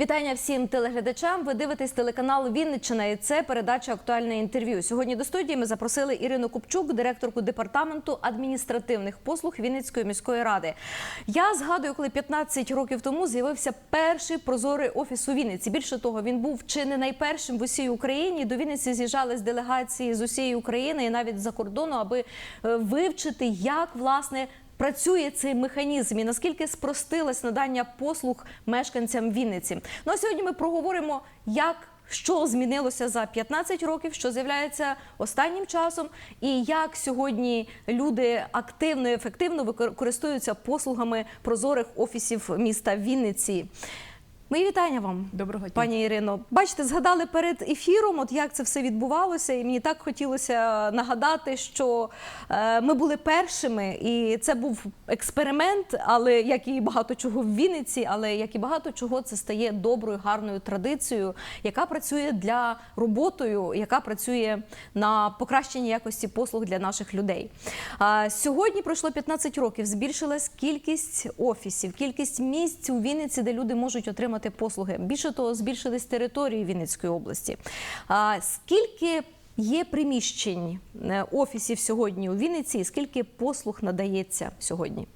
Вітання всім телеглядачам. Ви дивитесь телеканал Вінниччина і це передача актуальне інтерв'ю. Сьогодні до студії ми запросили Ірину Купчук, директорку департаменту адміністративних послуг Вінницької міської ради. Я згадую, коли 15 років тому з'явився перший прозорий офіс у Вінниці. Більше того, він був чи не найпершим в усій Україні. До Вінниці з'їжджались делегації з усієї України і навіть з-за кордону, аби е, вивчити, як власне працює цей механізм і наскільки спростилось надання послуг мешканцям Вінниці. Ну а сьогодні ми проговоримо, як що змінилося за 15 років, що з'являється останнім часом, і як сьогодні люди активно і ефективно використовуються послугами прозорих офісів міста Вінниці. Мої вітання вам. Доброго дня. Пані Ірино, бачите, згадали перед ефіром, от як це все відбувалося, і мені так хотілося нагадати, що е, ми були першими, і це був експеримент, але як і багато чого в Вінниці, але як і багато чого, це стає доброю, гарною традицією, яка працює для роботою, яка працює на покращенні якості послуг для наших людей. Сьогодні пройшло 15 років. Збільшилась кількість офісів, кількість місць у Вінниці, де люди можуть отримати послуги. Більше того, збільшились території Вінницької області. А скільки є приміщень е, офісів сьогодні у Вінниці, скільки послуг надається сьогодні?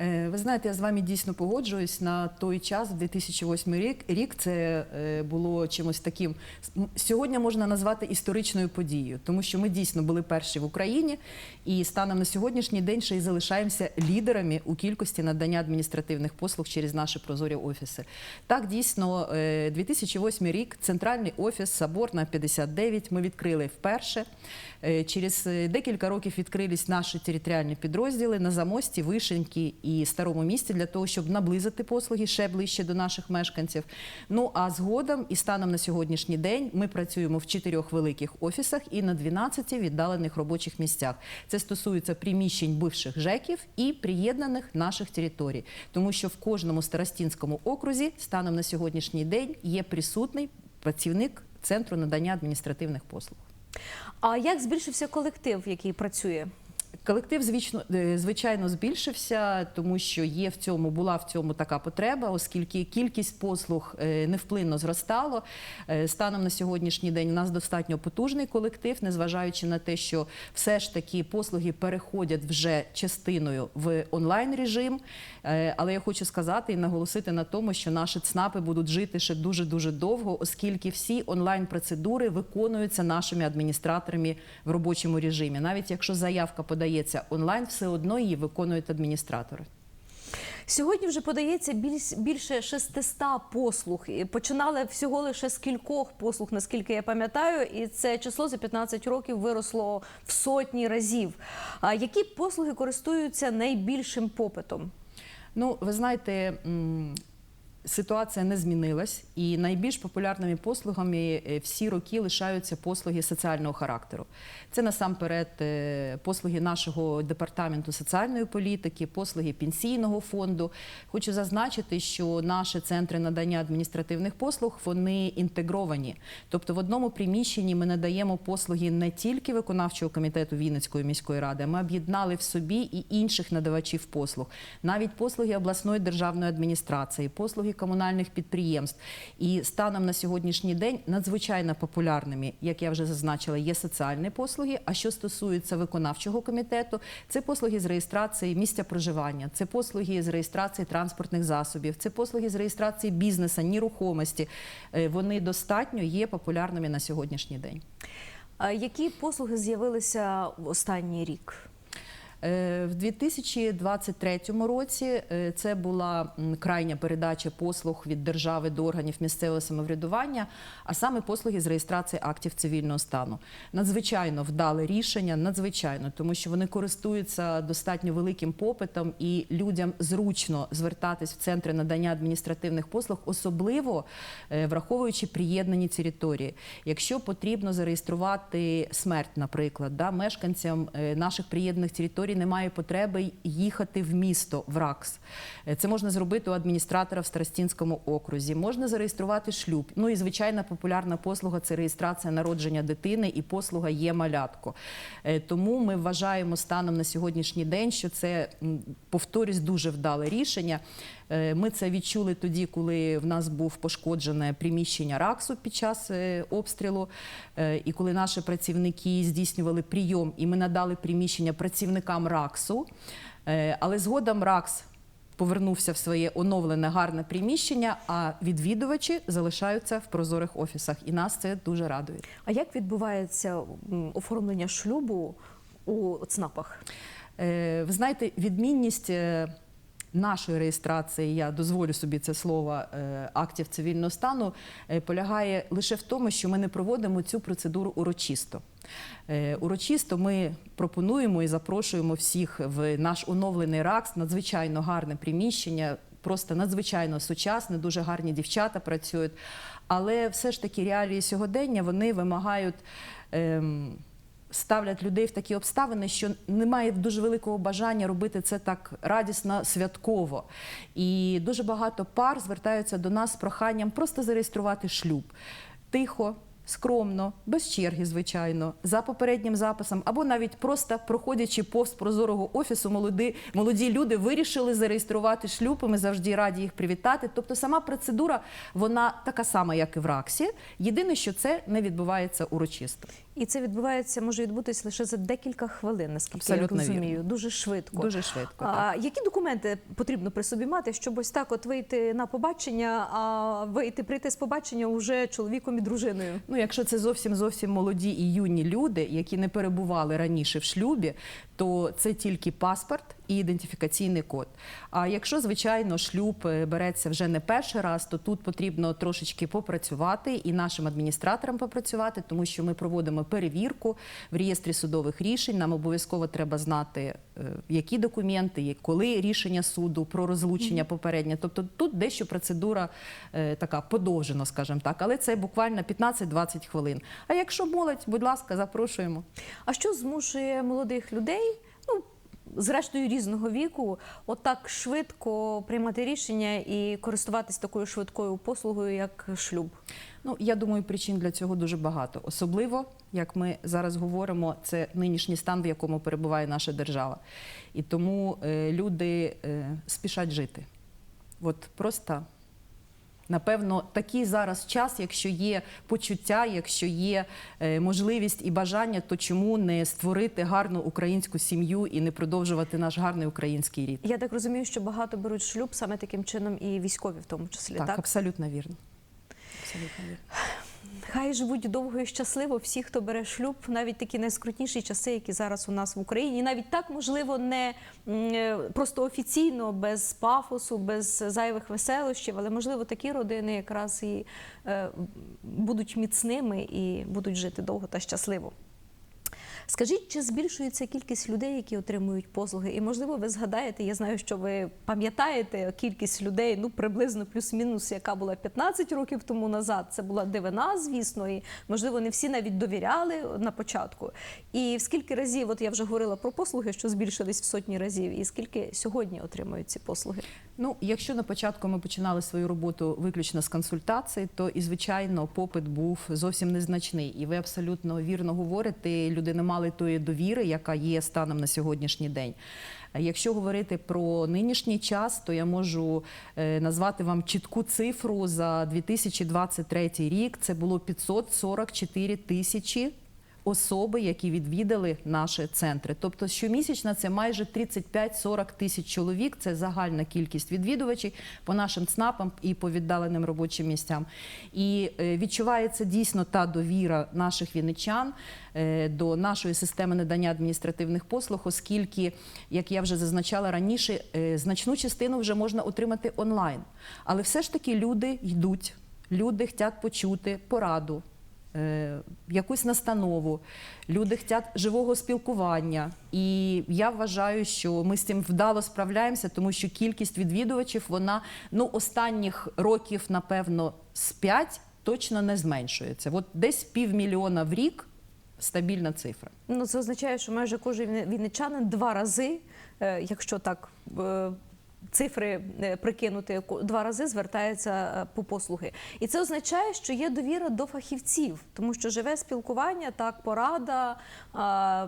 Е, Ви знаєте, я з вами дійсно погоджуюсь. На той час, 2008 рік, рік це е, було чимось таким. Сьогодні можна назвати історичною подією, тому що ми дійсно були перші в Україні, і станом на сьогоднішній день ще й залишаємося лідерами у кількості надання адміністративних послуг через наші прозорі офіси. Так, дійсно, е, 2008 рік, центральний офіс Соборна 59 ми відкрили вперше. Е, Через е, декілька років відкрились наші територіальні підрозділи на замості, вишеньки і старому місті для того, щоб наблизити послуги ще ближче до наших мешканців. Ну а згодом і станом на сьогоднішній день ми працюємо в чотирьох великих офісах і на 12 віддалених робочих місцях. Це стосується приміщень бивших ЖЕКів і приєднаних наших територій, тому що в кожному старостінському окрузі станом на сьогоднішній день є присутний працівник центру надання адміністративних послуг. А як збільшився колектив, який працює? Колектив, звично, е, звичайно, збільшився, тому що є в цьому була в цьому така потреба, оскільки кількість послуг е, невплинно зростало. Е, Станом на сьогоднішній день у нас достатньо потужний колектив, незважаючи на те, що все ж таки послуги переходять вже частиною в онлайн режим. Е, Але я хочу сказати і наголосити на тому, що наші ЦНАПи будуть жити ще дуже дуже довго, оскільки всі онлайн процедури виконуються нашими адміністраторами в робочому режимі. Навіть якщо заявка подається онлайн, все одно її виконують адміністратори. Сьогодні вже подається більш, більше 600 послуг. Починали всього лише з кількох послуг, наскільки я пам'ятаю, і це число за 15 років виросло в сотні разів. А які послуги користуються найбільшим попитом? Ну, ви знаєте, ситуація не змінилась, і найбільш популярними послугами е, всі роки лишаються послуги соціального характеру. Це насамперед е, послуги нашого департаменту соціальної політики, послуги пенсійного фонду. Хочу зазначити, що наші центри надання адміністративних послуг вони інтегровані. Тобто, в одному приміщенні ми надаємо послуги не тільки виконавчого комітету Вінницької міської ради, ми об'єднали в собі і інших надавачів послуг, навіть послуги обласної державної адміністрації, послуги комунальних підприємств. І станом на сьогоднішній день надзвичайно популярними, як я вже зазначила, є соціальні послуги. А що стосується виконавчого комітету, це послуги з реєстрації місця проживання, це послуги з реєстрації транспортних засобів, це послуги з реєстрації бізнесу, нерухомості. Е, Вони достатньо є популярними на сьогоднішній день. Які послуги з'явилися в останній рік? Е, В 2023 році е, це була крайня передача послуг від держави до органів місцевого самоврядування, а саме послуги з реєстрації актів цивільного стану. Надзвичайно вдале рішення, надзвичайно, тому що вони користуються достатньо великим попитом і людям зручно звертатись в центри надання адміністративних послуг, особливо е, враховуючи приєднані території. Якщо потрібно зареєструвати смерть, наприклад, да, мешканцям наших приєднаних територій немає потреби їхати в місто в РАКС. Е, Це можна зробити у адміністратора в Старостінському окрузі. Можна зареєструвати шлюб. Ну і звичайна популярна послуга це реєстрація народження дитини і послуга є малятко. Е, Тому ми вважаємо станом на сьогоднішній день, що це повторюсь дуже вдале рішення. Е, Ми це відчули тоді, коли в нас був пошкоджене приміщення РАКСу під час е, обстрілу, Е, і коли наші працівники здійснювали прийом, і ми надали приміщення працівникам РАКСу. Але згодом РАКС повернувся в своє оновлене гарне приміщення, а відвідувачі залишаються в прозорих офісах. І нас це дуже радує. А як відбувається оформлення шлюбу у ЦНАПах? Ви знаєте, відмінність нашої реєстрації, я дозволю собі це слово, е, актів цивільного стану, е, полягає лише в тому, що ми не проводимо цю процедуру урочисто. Е, Урочисто ми пропонуємо і запрошуємо всіх в наш оновлений РАКС, надзвичайно гарне приміщення. Просто надзвичайно сучасне, дуже гарні дівчата працюють. Але все ж таки реалії сьогодення вони вимагають ем, ставлять людей в такі обставини, що немає дуже великого бажання робити це так радісно, святково. І дуже багато пар звертаються до нас з проханням просто зареєструвати шлюб тихо. Скромно, без черги, звичайно, за попереднім записом, або навіть просто проходячи повз прозорого офісу, молоді, молоді люди вирішили зареєструвати шлюб. і Ми завжди раді їх привітати. Тобто, сама процедура вона така сама, як і в РАКСі. Єдине, що це не відбувається урочисто. І це відбувається, може відбутись лише за декілька хвилин, наскільки Абсолютно я розумію. вірно. Дуже швидко. Дуже швидко. так. А які документи потрібно при собі мати, щоб ось так от вийти на побачення, а вийти прийти з побачення уже чоловіком і дружиною? Ну, якщо це зовсім зовсім молоді і юні люди, які не перебували раніше в шлюбі, то це тільки паспорт і ідентифікаційний код. А якщо, звичайно, шлюб е, береться вже не перший раз, то тут потрібно трошечки попрацювати і нашим адміністраторам попрацювати, тому що ми проводимо перевірку в реєстрі судових рішень. Нам обов'язково треба знати, е, які документи, коли рішення суду про розлучення попереднє. Тобто тут дещо процедура е, така подовжена, скажімо так, але це буквально 15-20 хвилин. А якщо молодь, будь ласка, запрошуємо. А що змушує молодих людей, зрештою різного віку, отак швидко приймати рішення і користуватись такою швидкою послугою, як шлюб? Ну, я думаю, причин для цього дуже багато. Особливо, як ми зараз говоримо, це нинішній стан, в якому перебуває наша держава. І тому е, люди е, спішать жити. От просто. Напевно, такий зараз час, якщо є почуття, якщо є е, можливість і бажання, то чому не створити гарну українську сім'ю і не продовжувати наш гарний український рід? Я так розумію, що багато беруть шлюб саме таким чином, і військові в тому числі. Так, Так, абсолютно вірно. Абсолютно вірно. Хай живуть довго і щасливо всі, хто бере шлюб, навіть такі найскрутніші часи, які зараз у нас в Україні. І навіть так можливо не е, просто офіційно, без пафосу, без зайвих веселощів, але можливо такі родини якраз і е, будуть міцними і будуть жити довго та щасливо. Скажіть, чи збільшується кількість людей, які отримують послуги? І можливо, ви згадаєте, я знаю, що ви пам'ятаєте кількість людей, ну приблизно плюс-мінус, яка була 15 років тому назад. Це була дивина, звісно, і можливо не всі навіть довіряли на початку. І в скільки разів, от я вже говорила про послуги, що збільшились в сотні разів, і скільки сьогодні отримують ці послуги? Ну, якщо на початку ми починали свою роботу виключно з консультацій, то і звичайно попит був зовсім незначний. І ви абсолютно вірно говорите, люди не мали тої довіри, яка є станом на сьогоднішній день. Е, Якщо говорити про нинішній час, то я можу е, назвати вам чітку цифру за 2023 рік. Це було 544 тисячі особи, які відвідали наші центри. Тобто щомісячно це майже 35-40 тисяч чоловік. Це загальна кількість відвідувачів по нашим ЦНАПам і по віддаленим робочим місцям. І е, відчувається дійсно та довіра наших вінничан е, до нашої системи надання адміністративних послуг, оскільки, як я вже зазначала раніше, е, значну частину вже можна отримати онлайн. Але все ж таки люди йдуть, люди хочуть почути пораду якусь настанову. Люди хочуть живого спілкування. І я вважаю, що ми з цим вдало справляємося, тому що кількість відвідувачів вона ну останніх років, напевно, з 5 точно не зменшується. От десь півмільйона в рік стабільна цифра. Ну, це означає, що майже кожен вінничанин два рази, е, якщо так е, цифри е, прикинути два рази, звертається е, по послуги. І це означає, що є довіра до фахівців, тому що живе спілкування, так, порада,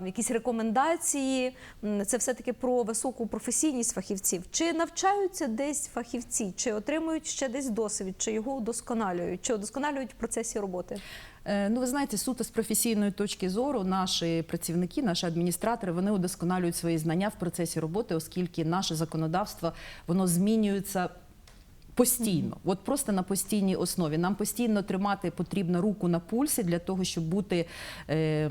якісь рекомендації. Це все таки про високу професійність фахівців. Чи навчаються десь фахівці, чи отримують ще десь досвід, чи його удосконалюють, чи удосконалюють в процесі роботи? Е, Ну, ви знаєте, суто з професійної точки зору, наші працівники, наші адміністратори, вони удосконалюють свої знання в процесі роботи, оскільки наше законодавство воно змінюється. Постійно, от просто на постійній основі. Нам постійно тримати потрібно руку на пульсі для того, щоб бути е,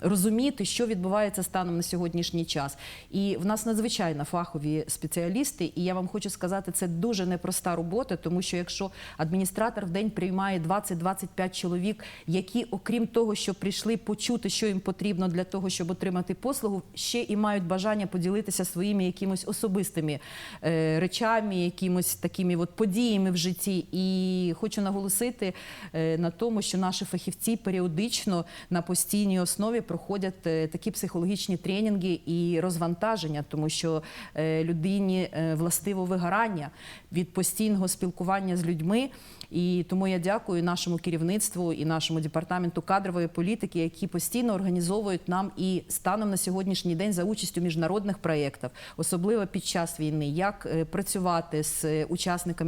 розуміти, що відбувається станом на сьогоднішній час. І в нас надзвичайно фахові спеціалісти. І я вам хочу сказати, це дуже непроста робота, тому що якщо адміністратор в день приймає 20-25 чоловік, які, окрім того, що прийшли почути, що їм потрібно для того, щоб отримати послугу, ще і мають бажання поділитися своїми якимось особистими е, речами, якимось такими от подіями в житті. І хочу наголосити е, на тому, що наші фахівці періодично на постійній основі проходять е, такі психологічні тренінги і розвантаження, тому що е, людині властиво вигорання від постійного спілкування з людьми. І тому я дякую нашому керівництву і нашому департаменту кадрової політики, які постійно організовують нам і станом на сьогоднішній день за участю міжнародних проєктів, особливо під час війни, як працювати з е,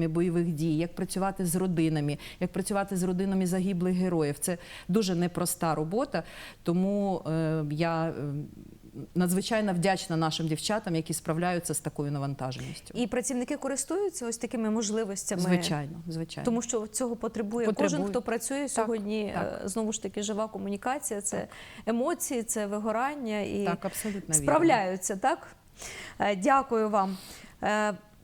учасниками бойових дій, як працювати з родинами, як працювати з родинами загиблих героїв. Це дуже непроста робота. Тому е, я е, надзвичайно вдячна нашим дівчатам, які справляються з такою навантаженістю. І працівники користуються ось такими можливостями. Звичайно, звичайно. Тому що цього потребує, Потребує. кожен, хто працює сьогодні. так. е, Знову ж таки, жива комунікація, це емоції, це вигорання і Так, абсолютно вірно. справляються. Так Е, дякую вам.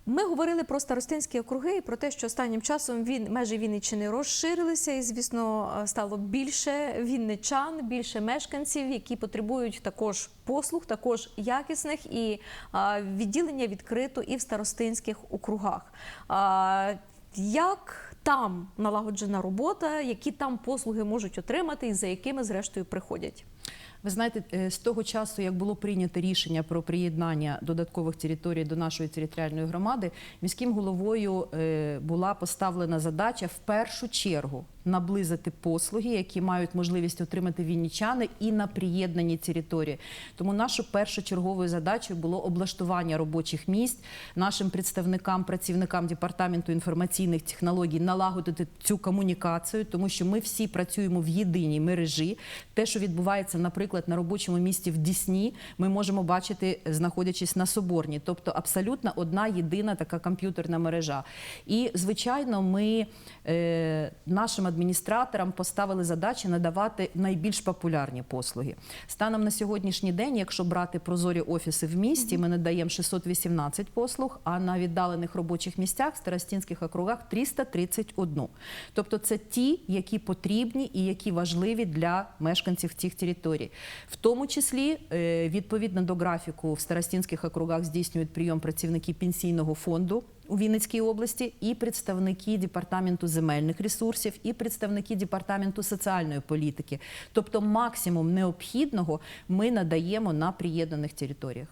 Е, Ми говорили про старостинські округи і про те, що останнім часом він межі Вінниччини розширилися, і звісно е, стало більше вінничан, більше мешканців, які потребують також послуг, також якісних і а, відділення відкрито і в старостинських округах. А, Як там налагоджена робота, які там послуги можуть отримати і за якими зрештою приходять? Ви знаєте, е, з того часу, як було прийнято рішення про приєднання додаткових територій до нашої територіальної громади, міським головою е, була поставлена задача в першу чергу наблизити послуги, які мають можливість отримати віннічани і на приєднані території. Тому нашою першочерговою задачею було облаштування робочих місць нашим представникам, працівникам департаменту інформаційних технологій налагодити цю комунікацію, тому що ми всі працюємо в єдиній мережі. Те, що відбувається, наприклад, на робочому місці в Дісні, ми можемо бачити, знаходячись на Соборній, тобто абсолютно одна єдина така комп'ютерна мережа. І звичайно, ми е, нашим адміністраторам поставили задачі надавати найбільш популярні послуги. Станом на сьогоднішній день, якщо брати прозорі офіси в місті, ми надаємо 618 послуг, а на віддалених робочих місцях в старостінських округах 331. Тобто це ті, які потрібні і які важливі для мешканців цих територій. В тому числі, е, відповідно до графіку, в старостінських округах здійснюють прийом працівники пенсійного фонду у Вінницькій області і представники департаменту земельних ресурсів, і представники департаменту соціальної політики. Тобто, максимум необхідного ми надаємо на приєднаних територіях.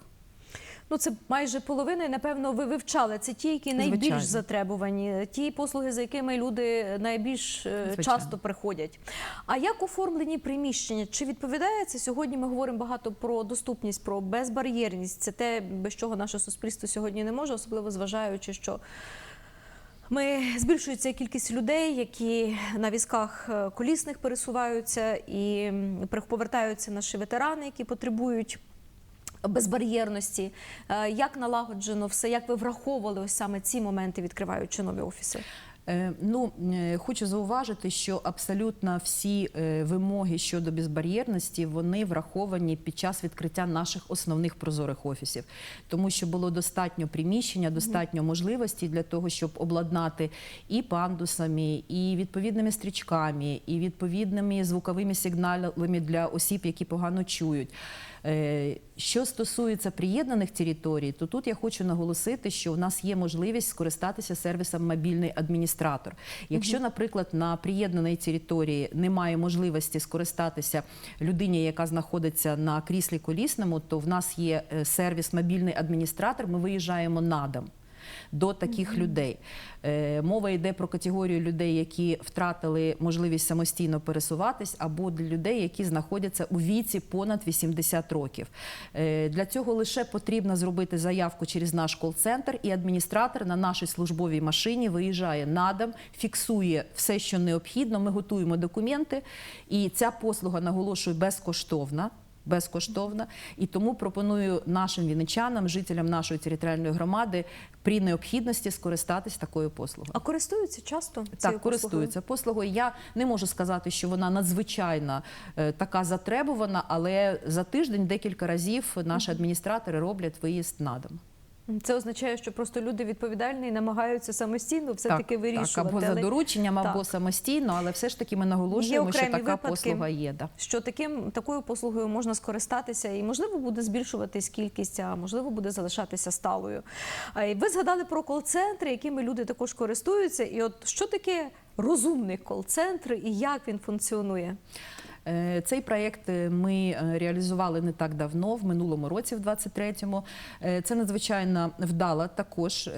Ну, це майже половина, і напевно ви вивчали. Це ті, які найбільш Звичайно. затребувані, ті послуги, за якими люди найбільш е, Звичайно. часто приходять. А як оформлені приміщення? Чи відповідає це сьогодні? Ми говоримо багато про доступність, про безбар'єрність. Це те, без чого наше суспільство сьогодні не може, особливо зважаючи, що. Ми збільшується кількість людей, які на візках е, колісних пересуваються, і повертаються наші ветерани, які потребують безбар'єрності. Е, Як налагоджено все, як ви враховували ось саме ці моменти, відкриваючи нові офіси? Е, Ну, е, хочу зауважити, що абсолютно всі е, вимоги щодо безбар'єрності вони враховані під час відкриття наших основних прозорих офісів, тому що було достатньо приміщення, достатньо можливостей для того, щоб обладнати і пандусами, і відповідними стрічками, і відповідними звуковими сигналами для осіб, які погано чують. Що стосується приєднаних територій, то тут я хочу наголосити, що в нас є можливість скористатися сервісом мобільний адміністратор. Якщо, наприклад, на приєднаній території немає можливості скористатися людині, яка знаходиться на кріслі колісному, то в нас є е, сервіс мобільний адміністратор. Ми виїжджаємо на дом. До таких людей. Е, Мова йде про категорію людей, які втратили можливість самостійно пересуватись, або для людей, які знаходяться у віці понад 80 років. Е, Для цього лише потрібно зробити заявку через наш кол-центр, і адміністратор на нашій службовій машині виїжджає на дом, фіксує все, що необхідно. Ми готуємо документи, і ця послуга наголошую безкоштовна. Безкоштовна і тому пропоную нашим віничанам, жителям нашої територіальної громади, при необхідності скористатись такою послугою. А користуються часто цією Так, користуються послугою. Я не можу сказати, що вона надзвичайно е, така затребувана, але за тиждень декілька разів наші адміністратори роблять виїзд на дом. Це означає, що просто люди відповідальні і намагаються самостійно все таки вирішувати. Так, або за дорученням, або самостійно, але все ж таки ми наголошуємо, що така випадки. послуга є. Да. що таким такою послугою можна скористатися, і можливо буде збільшуватись кількість, а можливо буде залишатися сталою. І Ви згадали про кол-центри, якими люди також користуються. І от що таке розумний кол-центр і як він функціонує? Е, Цей проєкт е, ми е, реалізували не так давно, в минулому році, в 23-му. Е, Це надзвичайно вдала також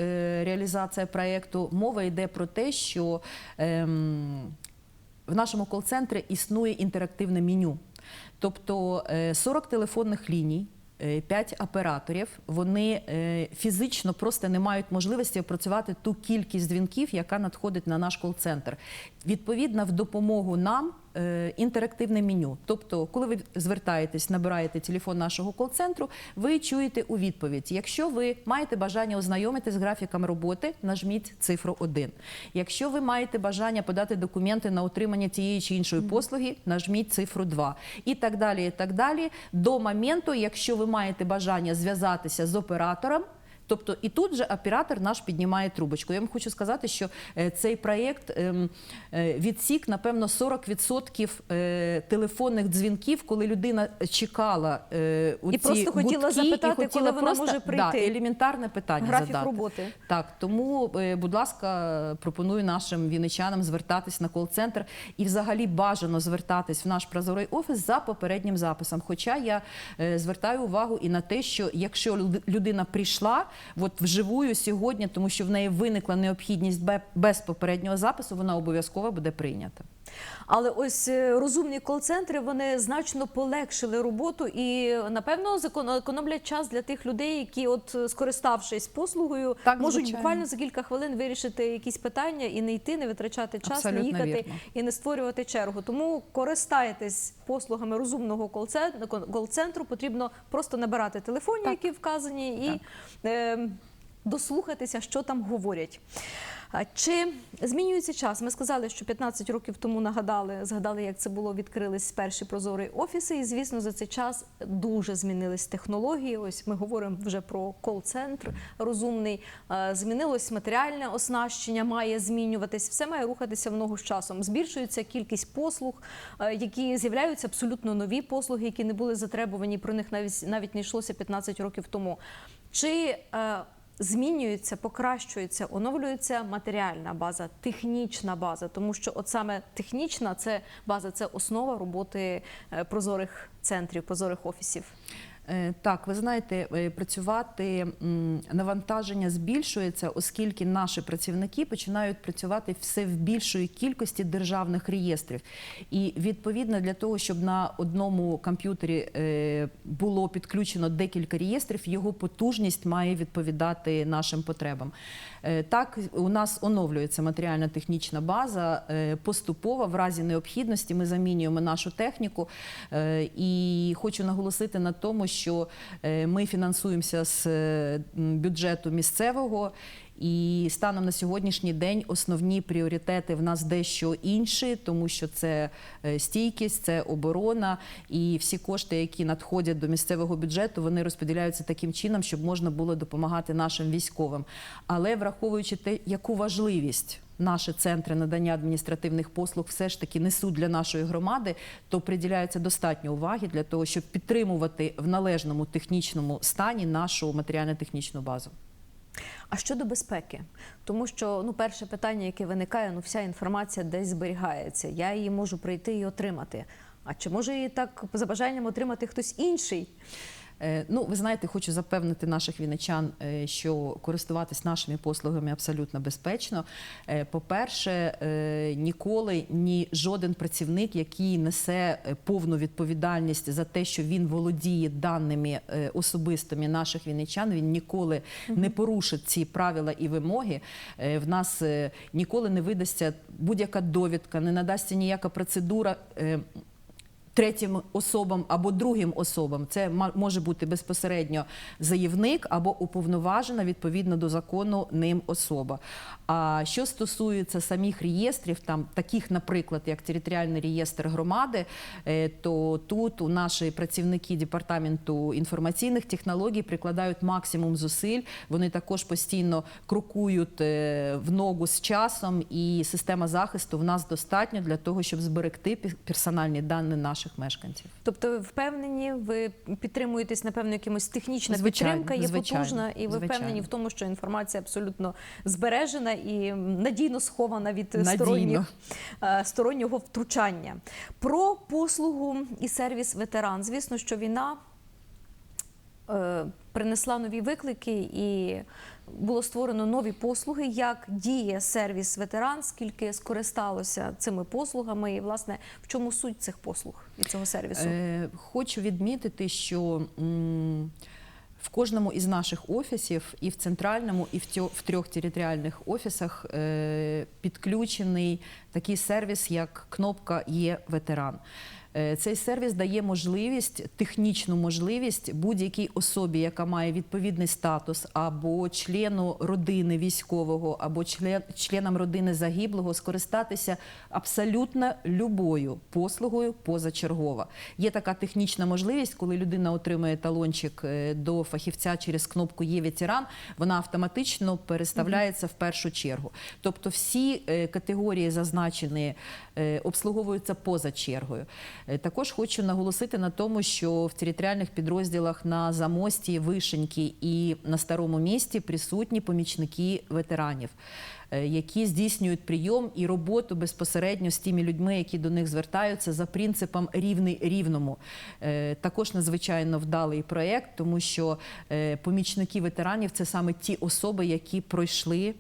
реалізація проєкту. Мова йде про те, що ем, в нашому кол-центрі існує інтерактивне меню. Тобто е, 40 телефонних ліній. 5 операторів вони фізично просто не мають можливості опрацювати ту кількість дзвінків, яка надходить на наш кол-центр. Відповідно, в допомогу нам інтерактивне меню. Тобто, коли ви звертаєтесь, набираєте телефон нашого кол-центру, ви чуєте у відповідь. Якщо ви маєте бажання ознайомитись з графіком роботи, нажміть цифру 1. Якщо ви маєте бажання подати документи на отримання тієї чи іншої послуги, нажміть цифру 2. І так далі, і так далі. До моменту, якщо ви маєте бажання зв'язатися з оператором. Тобто і тут же оператор наш піднімає трубочку. Я вам хочу сказати, що е, цей проєкт ем, е, відсік, напевно, 40% е, телефонних дзвінків, коли людина чекала у І ці просто хотіла гудки, запитати, і хотіла коли вона просто, може Да, прийти. елементарне питання Графік задати. роботи. Так, тому, будь ласка, пропоную нашим вінничанам звертатись на кол-центр і взагалі бажано звертатись в наш прозорий офіс за попереднім записом. Хоча я звертаю увагу і на те, що якщо люд- людина прийшла от вживую сьогодні, тому що в неї виникла необхідність бе- без попереднього запису, вона обов'язково буде прийнята. Але ось е, розумні кол-центри вони значно полегшили роботу і напевно економлять час для тих людей, які, от е, скориставшись послугою, Так, можуть звичайно. буквально за кілька хвилин вирішити якісь питання і не йти, не витрачати час, Абсолютно не їхати вірно. і не створювати чергу. Тому користайтесь послугами розумного кол-центру. Потрібно просто набирати телефоні, Так. які вказані, і е, дослухатися, що там говорять. Чи змінюється час? Ми сказали, що 15 років тому нагадали, згадали, як це було, відкрились перші прозорі офіси. І звісно, за цей час дуже змінились технології. Ось ми говоримо вже про кол-центр розумний. Змінилось матеріальне оснащення, має змінюватись. Все має рухатися в ногу з часом. Збільшується кількість послуг, які з'являються абсолютно нові послуги, які не були затребувані. Про них навіть навіть не йшлося 15 років тому. Чи е, змінюється, покращується, оновлюється матеріальна база, технічна база, тому що от саме технічна це база, це основа роботи е, прозорих центрів, прозорих офісів. Е, Так, ви знаєте, е, працювати навантаження збільшується, оскільки наші працівники починають працювати все в більшої кількості державних реєстрів. І відповідно для того, щоб на одному комп'ютері е, було підключено декілька реєстрів, його потужність має відповідати нашим потребам. Так, у нас оновлюється матеріально-технічна база е, поступово в разі необхідності. Ми замінюємо нашу техніку. І хочу наголосити на тому, що е, ми фінансуємося з е, бюджету місцевого. І станом на сьогоднішній день основні пріоритети в нас дещо інші, тому що це е, стійкість, це оборона, і всі кошти, які надходять до місцевого бюджету, вони розподіляються таким чином, щоб можна було допомагати нашим військовим. Але враховуючи те, яку важливість наші центри надання адміністративних послуг все ж таки несуть для нашої громади, то приділяється достатньо уваги для того, щоб підтримувати в належному технічному стані нашу матеріально-технічну базу. А щодо безпеки, тому що ну перше питання, яке виникає, ну вся інформація десь зберігається. Я її можу прийти і отримати. А чи може її так за бажанням отримати хтось інший? Е, Ну, ви знаєте, хочу запевнити наших віничан, е, що користуватись нашими послугами абсолютно безпечно. Е, По-перше, ніколи ні жоден працівник, який несе повну відповідальність за те, що він володіє даними особистими наших віничан, він ніколи не порушить ці правила і вимоги. В нас ніколи не видасться будь-яка довідка, не надасться ніяка процедура. Третім особам або другим особам. Це може бути безпосередньо заявник або уповноважена відповідно до закону ним особа. А що стосується самих реєстрів, там таких, наприклад, як територіальний реєстр громади, е, то тут у наші працівники департаменту інформаційних технологій прикладають максимум зусиль. Вони також постійно крокують е, в ногу з часом, і система захисту в нас достатньо для того, щоб зберегти персональні дані наших мешканців. Тобто ви впевнені, ви підтримуєтесь, напевно, якимось технічна Звичайно, підтримка є звичайно, потужна, і ви впевнені в тому, що інформація абсолютно збережена і надійно схована від Надійно. е, стороннього втручання. Про послугу і сервіс ветеран. Звісно, що війна е, принесла нові виклики і було створено нові послуги. Як діє сервіс ветеран, скільки скористалося цими послугами, і власне в чому суть цих послуг і цього сервісу? Е, Хочу відмітити, що в кожному із наших офісів, і в центральному, і в трьох територіальних офісах е, підключений такий сервіс, як кнопка Є ветеран. Е, Цей сервіс дає можливість, технічну можливість будь-якій особі, яка має відповідний статус, або члену родини військового, або член, членам родини загиблого, скористатися абсолютно любою послугою позачергова. Є така технічна можливість, коли людина отримує талончик е, до фахівця через кнопку Є ветеран, вона автоматично переставляється в першу чергу. Тобто всі е, категорії зазначені обслуговуються поза чергою. Е, Також хочу наголосити на тому, що в територіальних підрозділах на Замості, Вишеньки і на Старому місті присутні помічники ветеранів, е, які здійснюють прийом і роботу безпосередньо з тими людьми, які до них звертаються за принципом рівний рівному. Е, Також надзвичайно вдалий проєкт, тому що помічники ветеранів це саме ті особи, які пройшли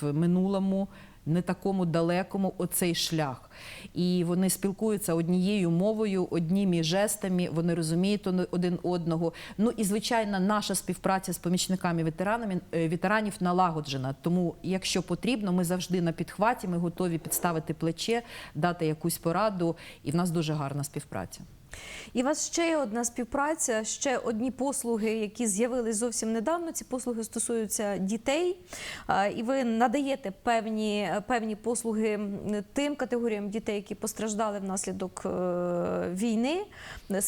в минулому не такому далекому оцей шлях. І вони спілкуються однією мовою, одніми жестами, вони розуміють один- одного. Ну і звичайно, наша співпраця з помічниками ветеранами е, ветеранів налагоджена. Тому, якщо потрібно, ми завжди на підхваті, ми готові підставити плече, дати якусь пораду, і в нас дуже гарна співпраця. І у вас ще є одна співпраця, ще одні послуги, які з'явились зовсім недавно. Ці послуги стосуються дітей, і ви надаєте певні, певні послуги тим категоріям дітей, які постраждали внаслідок е, війни.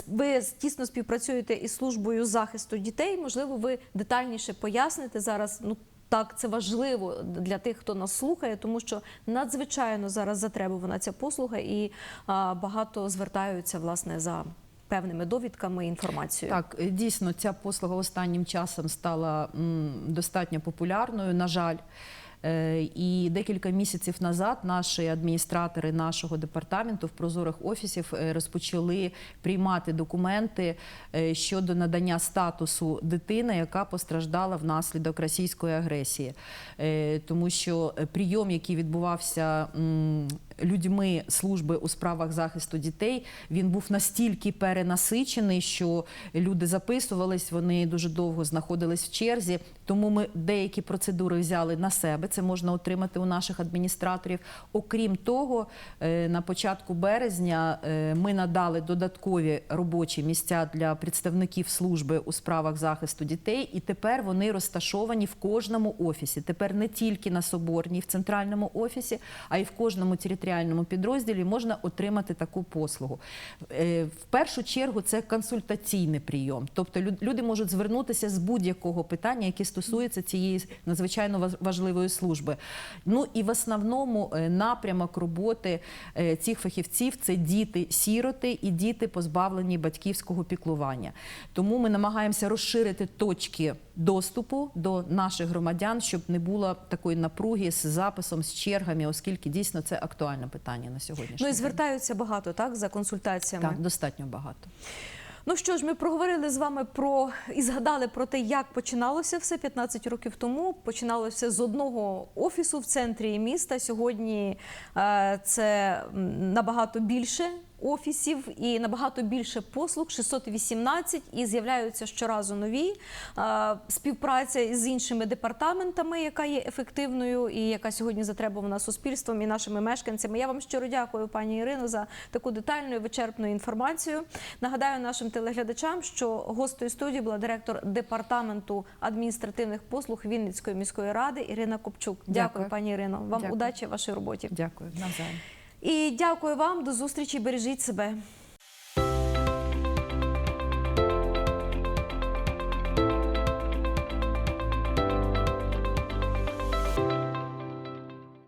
Ви тісно співпрацюєте із службою захисту дітей. Можливо, ви детальніше поясните зараз. Ну так, це важливо для тих, хто нас слухає, тому що надзвичайно зараз затребувана ця послуга, і багато звертаються власне за певними довідками інформацією. Так, дійсно, ця послуга останнім часом стала достатньо популярною, на жаль. Е, І декілька місяців назад наші адміністратори нашого департаменту в прозорих офісів е, розпочали приймати документи е, щодо надання статусу дитини, яка постраждала внаслідок російської агресії. Тому що прийом, який відбувався людьми служби у справах захисту дітей, він був настільки перенасичений, що люди записувались, вони дуже довго знаходились в черзі. Тому ми деякі процедури взяли на себе. Це можна отримати у наших адміністраторів. Окрім того, е, на початку березня е, ми надали додаткові робочі місця для представників служби у справах захисту дітей, і тепер вони розташовані в кожному офісі. Тепер не тільки на Соборній, в центральному офісі, а й в кожному територіальному підрозділі можна отримати таку послугу. Е, В першу чергу це консультаційний прийом. Тобто люди можуть звернутися з будь-якого питання, яке стосується цієї надзвичайно важ- важливої служби. Ну і в основному е, напрямок роботи е, цих фахівців це діти-сіроти і діти, позбавлені батьківського піклування. Тому ми намагаємося розширити точки доступу до наших громадян, щоб не було такої напруги з записом, з чергами, оскільки дійсно це актуальне питання на сьогоднішній Ну і звертаються багато так за консультаціями. Так, достатньо багато. Ну що ж, ми проговорили з вами про і згадали про те, як починалося все 15 років тому. Починалося з одного офісу в центрі міста. Сьогодні е, це набагато більше офісів і набагато більше послуг 618 і з'являються щоразу нові. Е, Співпраця з іншими департаментами, яка є ефективною і яка сьогодні затребувана суспільством і нашими мешканцями. Я вам щиро дякую, пані Ірино, за таку детальну і вичерпну інформацію. Нагадаю нашим телеглядачам, що гостею студії була директор департаменту адміністративних послуг Вінницької міської ради Ірина Копчук. Дякую, Дякую. пані Ірино. Вам Дякую. удачі в вашій роботі. Дякую. Навзаєм. І дякую вам. До зустрічі. Бережіть себе.